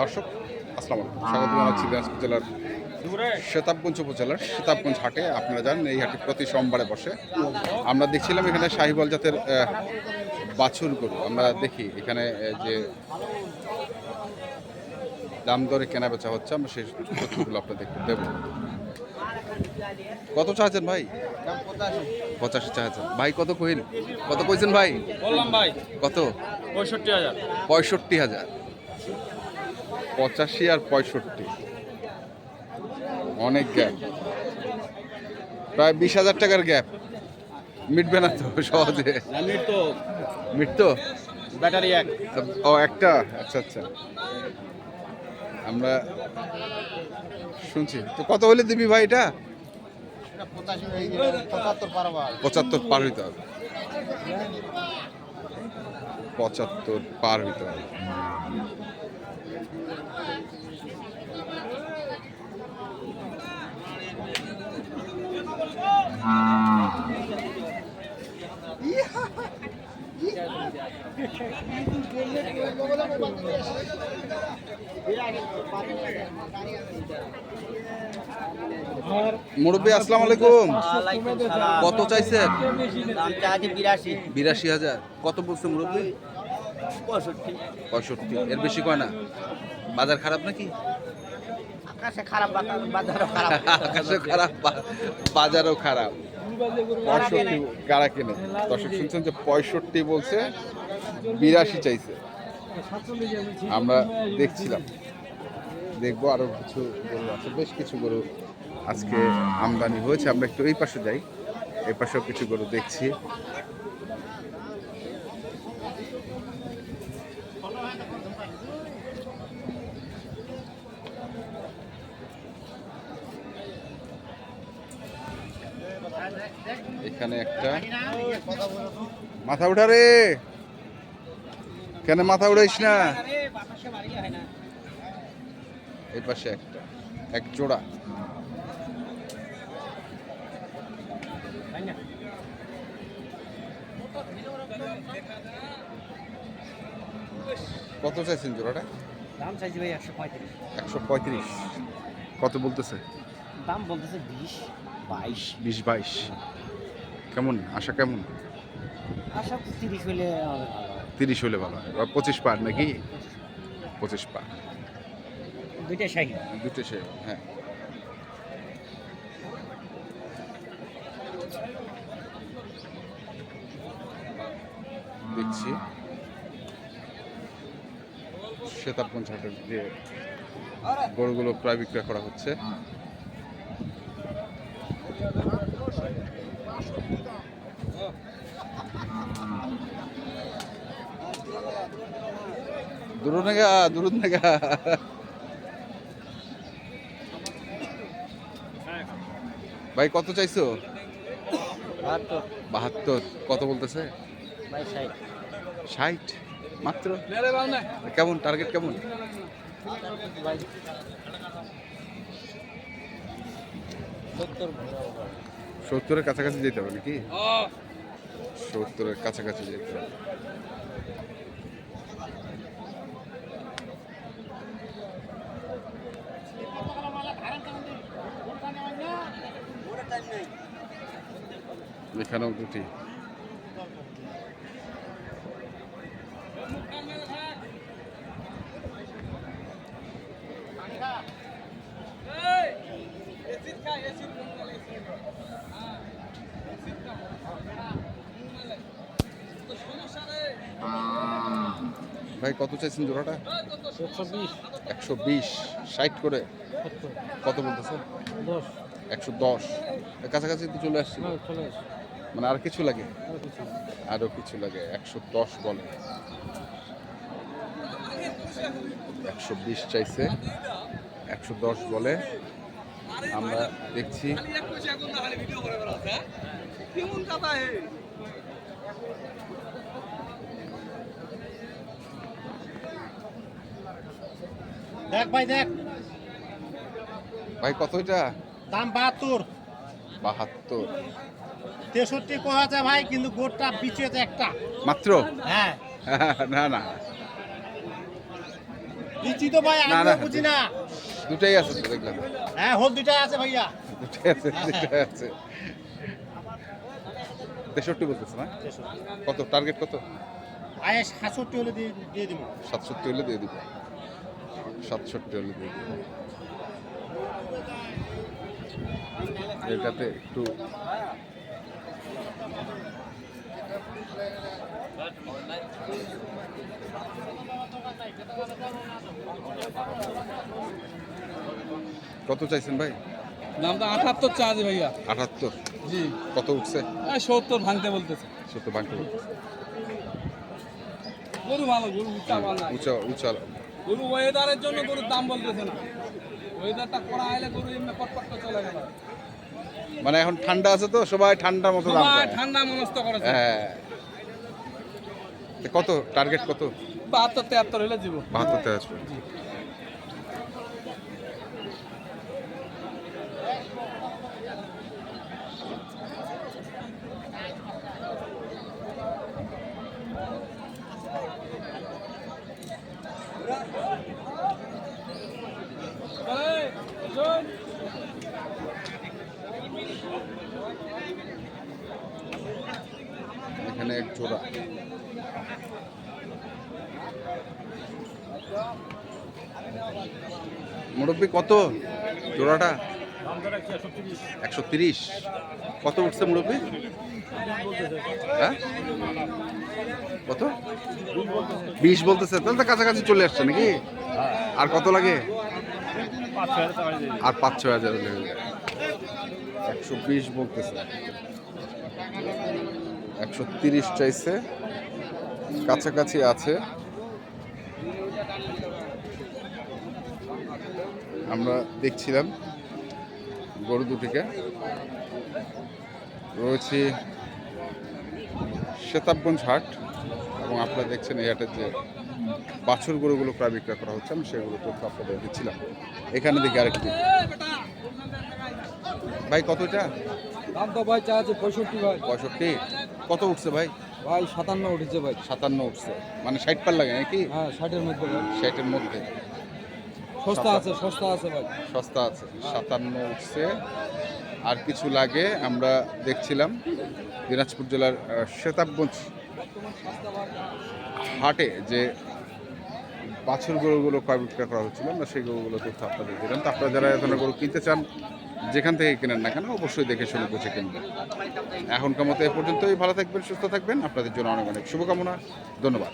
দর্শক আসসালামু আলাইকুম। স্বাগত জানাচ্ছি দিনাজপুর জেলার শেতাবগঞ্জ উপজেলার শেতাবগঞ্জ হাটে। আপনারা জানেন এই হাটে প্রতি সোমবারে বসে। আমরা দেখছিলাম এখানে শাহিবল জাতের বাছুর গরু। আমরা দেখি এখানে যে দাম দরে কেনা বেচা হচ্ছে আমরা সেই তথ্যগুলো আপনাদের দেব। কত চাচ্ছেন ভাই? পঁচাশি চাচ্ছেন ভাই কত কহিল কত কইছেন ভাই? বললাম ভাই। কত? পঁয়ষট্টি হাজার। পঁয়ষট্টি হাজার। পঁচাশি আর পঁয়ষট্টি। অনেক গ্যাপ প্রায় বিশ হাজার টাকার গ্যাপ মিটবে না তো সহজে। মিটতো ব্যাটারি এক। ও একটা? আচ্ছা আচ্ছা। আমরা শুনছি। তো কত হলে দিবি ভাই এটা? পঁচাত্তর পঁচাত্তর পার হইতে হবে। পঁচাত্তর পার হইতে হবে। মুরব্বী আসসালামু আলাইকুম। কত চাইছেন? দাম বিরাশি। হাজার। কত বলছে মুরব্বী? পঁয়ষট্টি। পঁয়ষট্টি। এর বেশি কয় না? বাজার খারাপ নাকি? আকাশে খারাপ বাজারও খারাপ। বাজারও খারাপ। পঁয়ষট্টি গাড়া কিনে। দর্শক শুনছেন যে পঁয়ষট্টি বলছে। বিরাশি চাইছে। আমরা দেখছিলাম। দেখব আরও কিছু গরু আছে বেশ কিছু গরু আজকে আমদানি হয়েছে। আমরা একটু এই পাশে যাই এই পাশেও কিছু গরু দেখছি। এখানে একটা। মাথা উঠা রে! কেন মাথা উড়াইস না? এই পাশে একটা এক জোড়া। কত চাইছেন জোড়াটা? দাম চাইছি ভাই একশো পঁয়ত্রিশ। একশো পঁয়ত্রিশ। কত বলতেছে? দাম বলতেছে বিশ বাইশ। বিশ বাইশ। কেমন? আশা কেমন? আশা তিরিশ হলে। তিরিশ হলে ভালো হয়। বা পঁচিশ পার নাকি? পঁচিশ পার। দুইটাই শাহী। দুটো সে হ্যাঁ। দেখছি। শ্বেতাবগঞ্জ হাটের যে গরুগুলো প্রায় বিক্রয় করা হচ্ছে। দূর নেগা দূর নেগা ভাই কত চাইছো? বাহাত্তর। কত বলতেছে? ষাট। ষাট? মাত্র? কেমন? টার্গেট কেমন? সত্তরের কাছাকাছি যেতে হবে নাকি? সত্তরের কাছাকাছি যেতে হবে। এখানেও দুটি। ভাই কত চাইছেন জোড়াটা? একশো বিশ। ষাট করে। কত বলতেছে? একশো দশ। কাছাকাছি তো চলে আসছি। হ্যাঁ মানে আর কিছু লাগে? আর কিছু আরও কিছু লাগে একশো দশ বলে। একশো বিশ চাইছে একশো দশ বলে। আমরা দেখছি। দেখ ভাই দেখ। ভাই কত এটা? দাম বাহাত্তর। বাহাত্তর। তেষট্টি কোয়া যায় ভাই কিন্তু গোটটা পিছিয়ে একটা। মাত্র? হ্যাঁ। না না। দিচ্ছি তো ভাই আমি। বুঝি না। দুটাই আছে তো দেখলাম। হ্যাঁ হোল দুইটাই আছে ভাইয়া। দুটাই আছে দুটাই আছে। তেষট্টি বলতেছে না? কত? টার্গেট কত? আয় সাতষট্টি হলে দিয়ে দিয়ে দিব। সাতষট্টি হলে দিয়ে দিব। সাতষট্টি হলে দিয়ে দিব। এটাতে একটু কত চাইছেন ভাই? দামটা আঠাত্তর চার্জ ভাইয়া। আটাত্তর জি। কত উঠছে? সত্তর ভাঙতে বলতেছে। সত্তর বাংলা গরু ভালো গরু উঁচা ভালো উঁচা উঁচা। গরু ওয়েদারের জন্য গরুর দাম বলতেছে না। ওয়েদারটা করা আইলে গরু এমনি পটপট চলে গেল মানে এখন ঠান্ডা আছে তো সবাই ঠান্ডার মতো দাম। ঠান্ডা মনস্থ করেছে। হ্যাঁ। কত? টার্গেট কত? বাহাত্তর তেহাত্তর হলে দিব। বাহাত্তর তেহাত্তর। জোড়া মুরব্বী, কত জোড়াটা একশো তিরিশ। কত উঠছে মুরব্বী? হ্যাঁ? কত? বিশ বলতেছে। তাহলে তো কাছাকাছি চলে আসছে নাকি? আর কত লাগে? আর পাঁচ ছয় হাজার একশো বিশ বলতেছে। একশো তিরিশ চাইছে। কাছাকাছি আছে। আমরা দেখছিলাম গরু দুটিকে। রয়েছে শেতাবগঞ্জ হাট এবং আপনারা দেখছেন এই হাটের যে বাছুর গরুগুলো প্রায় বিক্রয় করা হচ্ছে আমি সেগুলো তথ্য আপনাদের দিচ্ছিলাম। এখানে দেখি আরেকটি। ভাই কতটা দাম তো ভাই চা আছে পঁয়ষট্টি ভাই। পঁয়ষট্টি। কত উঠছে ভাই? ভাই সাতান্ন উঠেছে ভাই। সাতান্ন উঠছে। মানে ষাট পার লাগে নাকি? হ্যাঁ ষাটের মধ্যে ষাটের মধ্যে। সস্তা আছে সস্তা আছে ভাই। সস্তা আছে। সাতান্ন উঠছে। আর কিছু লাগে আমরা দেখছিলাম দিনাজপুর জেলার শ্বেতাবগঞ্জ শেতাবগঞ্জ হাটে যে বাছুর গরুগুলো ক্রয় বিক্রয় করা হচ্ছিল, আমরা সেই গরুগুলো তথ্য আপনাদের দিলাম। তো আপনারা যারা এ গরু কিনতে চান, যেখান থেকে কেনেন না কেন, অবশ্যই দেখে শুনে বুঝে কিনবেন। এখনকার মতো এ পর্যন্তই, ভালো থাকবেন, সুস্থ থাকবেন। আপনাদের জন্য অনেক অনেক শুভকামনা। ধন্যবাদ।